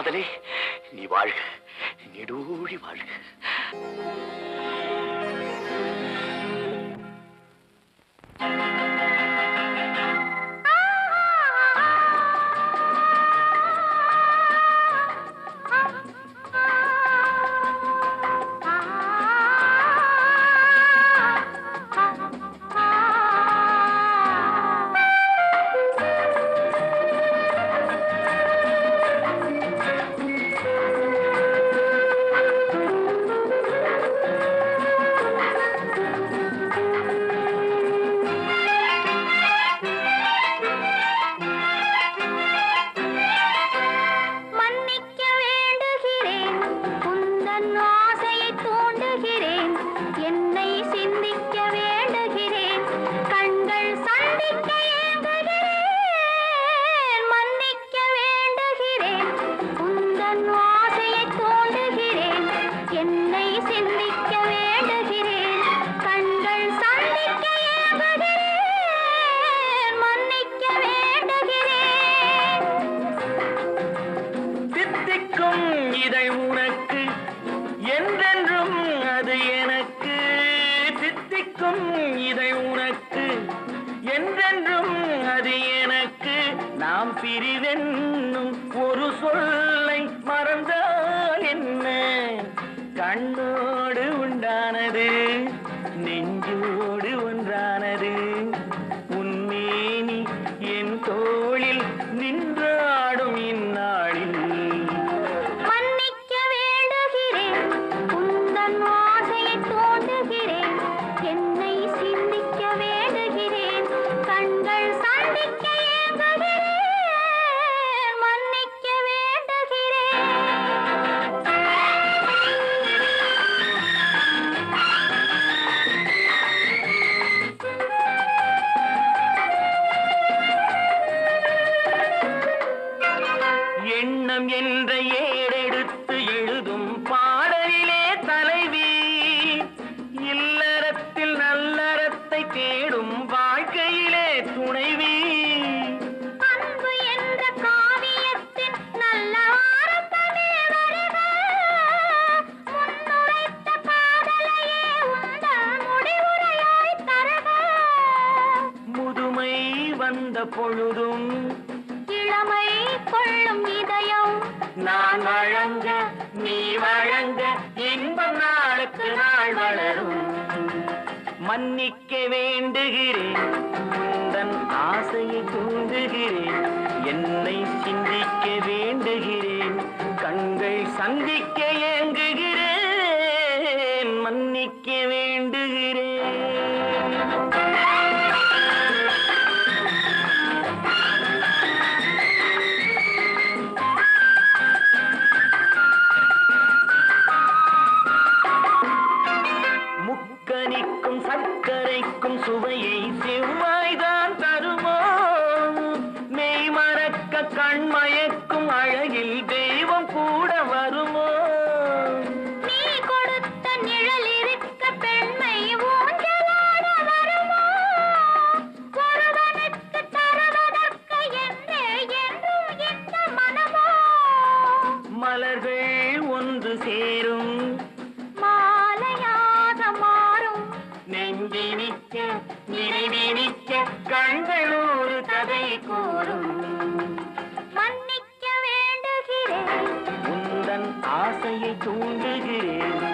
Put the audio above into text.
காதலே நீ வாழ்க நெடூழி வாழ்க. என்னும் ஒரு சொல்லை மறந்தால் என்ன? கண்ணோடு உண்டானது நெஞ்சு எண்ணம் என்ற ஏடெடுத்து எழுதும் பாடலிலே தலைவி. இல்லறத்தில் நல்லறத்தை தேடும் வாழ்க்கையிலே துணைவி. அன்பு என்ற காவியத்தின் நல்ல முதுமை வந்த பொழுதும் நான் வழங்க நீ வழங்க இன்பம் நாளுக்கு நாள் வளரும். மன்னிக்க வேண்டுகிறேன் முந்தன் ஆசையை தூண்டுகிறேன். என்னை சிந்திக்க வேண்டுகிறேன் கண்கள் சந்திக்க ஏங்குகிறேன். மன்னிக்க வேண்டுகிறேன் சர்க்கரைக்கும் சுவையை செவ்வாய்தான் தருமோ? மெய் மறக்க கண்மயக்கும் அழகில் தெய்வம் கூட வருமோ? நீ கொடுத்த நிழல் நெஞ்சினிக்க நினைவினிக்க கண்கள் ஒரு கதை கூறும். மன்னிக்க வேண்டுகிறேன். உந்தன் ஆசையை தூண்டுகிறேன்.